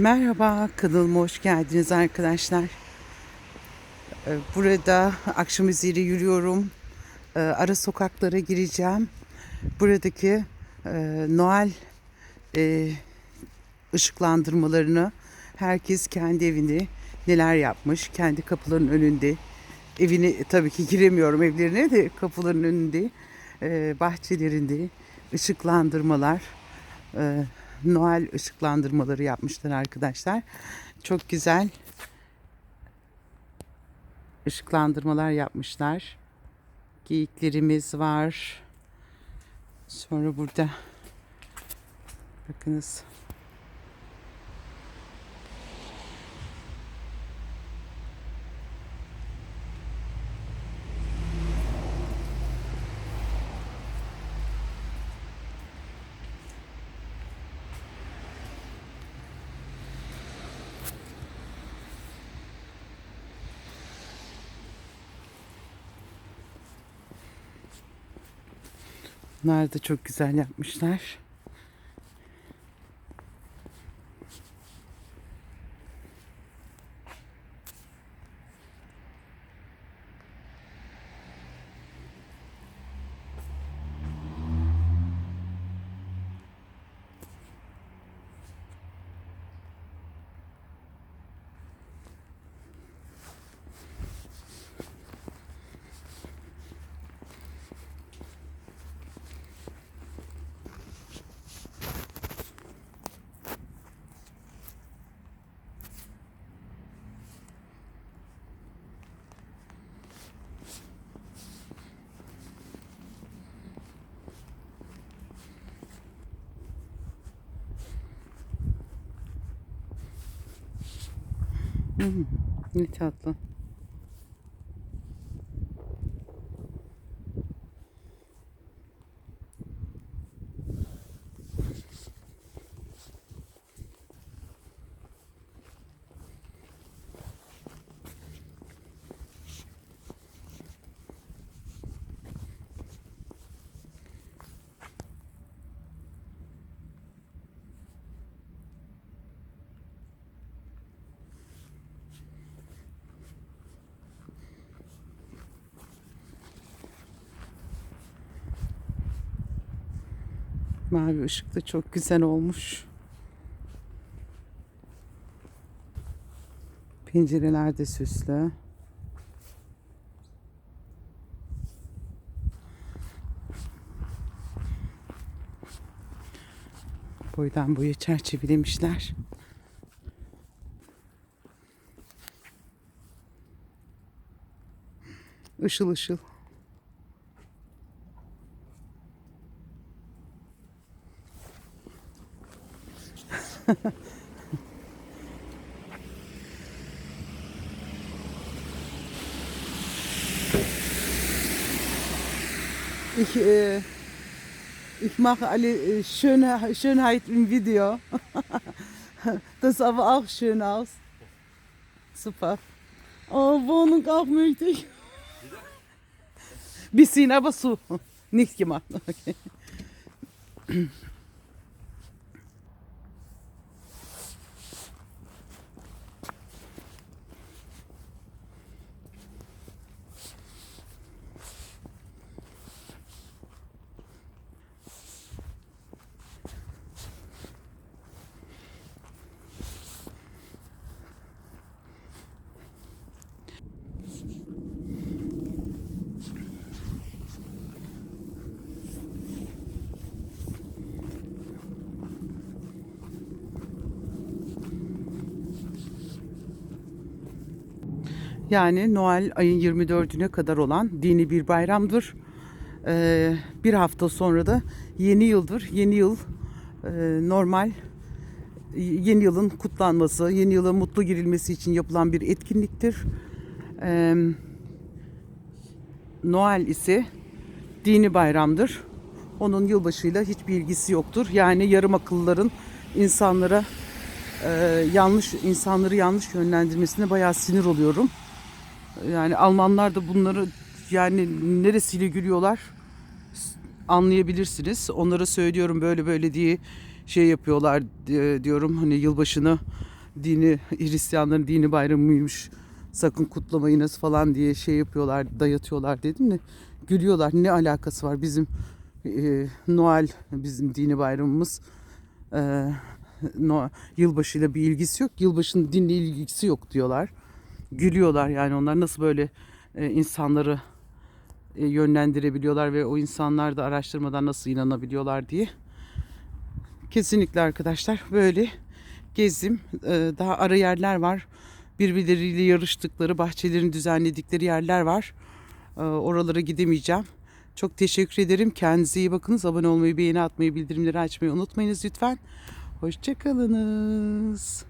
Merhaba, kanalıma hoş geldiniz arkadaşlar. Ee, Burada akşam üzeri yürüyorum. Ee, Ara sokaklara gireceğim. Buradaki e, Noel e, ışıklandırmalarını herkes kendi evini neler yapmış, kendi kapıların önünde. Evini tabii ki giremiyorum evlerine de kapıların önünde, e, bahçelerinde ışıklandırmalar. Noel ışıklandırmaları yapmışlar arkadaşlar. Çok güzel ışıklandırmalar yapmışlar. Geyiklerimiz var. Sonra burada bakınız bunlar da çok güzel yapmışlar. Ne tatlı. Mavi ışık da çok güzel olmuş. Pencereler de süslü. Boydan boya çerçevelemişler. Işıl ışıl. Ich, äh, ich mache alle äh, Schöne, Schönheit im Video. das sah aber auch schön aus. Super. Oh, Wohnung auch möchte ich. Bisschen, aber so. Nicht gemacht. Okay. Yani Noel ayın 24'üne kadar olan dini bir bayramdır. Ee, bir hafta sonra da yeni yıldır. Yeni yıl e, normal yeni yılın kutlanması, yeni yıla mutlu girilmesi için yapılan bir etkinliktir. Ee, Noel ise dini bayramdır. Onun yılbaşıyla hiçbir ilgisi yoktur. Yani yarım akıllıların insanlara e, yanlış insanları yanlış yönlendirmesine bayağı sinir oluyorum. Yani Almanlar da bunları yani neresiyle gülüyorlar anlayabilirsiniz. Onlara söylüyorum böyle böyle diye şey yapıyorlar di- diyorum hani yılbaşını dini Hristiyanların dini bayramıymış. Sakın kutlamayınız falan diye şey yapıyorlar, dayatıyorlar dedim de gülüyorlar. Ne alakası var bizim e, Noel bizim dini bayramımız. E, no, yılbaşıyla bir ilgisi yok. Yılbaşının dinle ilgisi yok diyorlar. Gülüyorlar yani onlar nasıl böyle e, insanları e, yönlendirebiliyorlar ve o insanlar da araştırmadan nasıl inanabiliyorlar diye. Kesinlikle arkadaşlar böyle gezdim. E, daha ara yerler var. Birbirleriyle yarıştıkları, bahçelerini düzenledikleri yerler var. E, oralara gidemeyeceğim. Çok teşekkür ederim. Kendinize iyi bakınız. Abone olmayı, beğeni atmayı, bildirimleri açmayı unutmayınız lütfen. Hoşçakalınız.